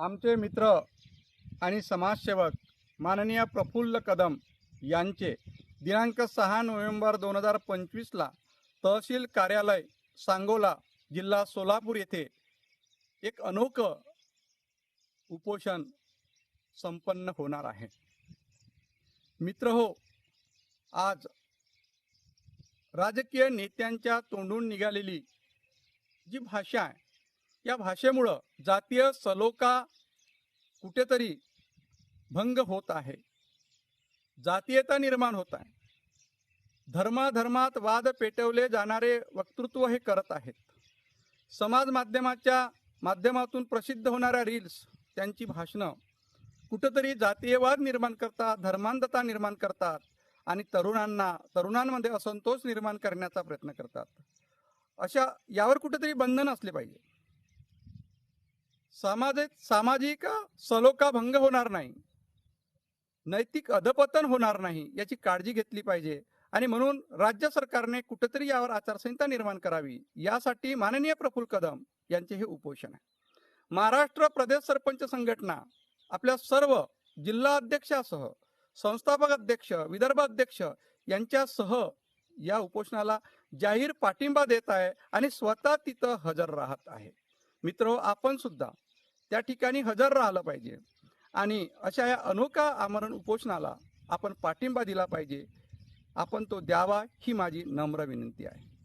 आमचे मित्र आणि समाजसेवक माननीय प्रफुल्ल कदम यांचे दिनांक सहा नोव्हेंबर दोन हजार पंचवीसला तहसील कार्यालय सांगोला जिल्हा सोलापूर येथे एक अनोखं उपोषण संपन्न होणार आहे. मित्र हो आज राजकीय नेत्यांच्या तोंडून निघालेली जी भाषा आहे या भाषेमुळं जातीय सलोखा कुठेतरी भंग होत आहे. जातीयता निर्माण होत आहे. धर्माधर्मात वाद पेटवले जाणारे वक्तृत्व हे करत आहेत. समाज माध्यमाच्या माध्यमातून प्रसिद्ध होणाऱ्या रील्स त्यांची भाषणं कुठंतरी जातीयवाद निर्माण करतात धर्मांधता निर्माण करतात आणि तरुणांना तरुणांमध्ये असंतोष निर्माण करण्याचा प्रयत्न करतात. अशा यावर कुठेतरी बंधन असले पाहिजे. सामाजिक सामाजिक सलोकाभंग होणार नाही. नैतिक अधपतन होणार नाही याची काळजी घेतली पाहिजे. आणि म्हणून राज्य सरकारने कुठेतरी यावर आचारसंहिता निर्माण करावी. यासाठी माननीय प्रफुल्ल कदम यांचे हे उपोषण आहे. महाराष्ट्र प्रदेश सरपंच संघटना आपल्या सर्व जिल्हा अध्यक्षासह संस्थापक अध्यक्ष विदर्भ अध्यक्ष यांच्यासह या उपोषणाला जाहीर पाठिंबा देत आहे आणि स्वतः तिथं हजर राहत आहे. मित्र आपण सुद्धा त्या ठिकाणी हजर राहिलं पाहिजे. आणि अशा या अनोखा आमरण उपोषणाला आपण पाठिंबा दिला पाहिजे. आपण तो द्यावा ही माझी नम्र विनंती आहे.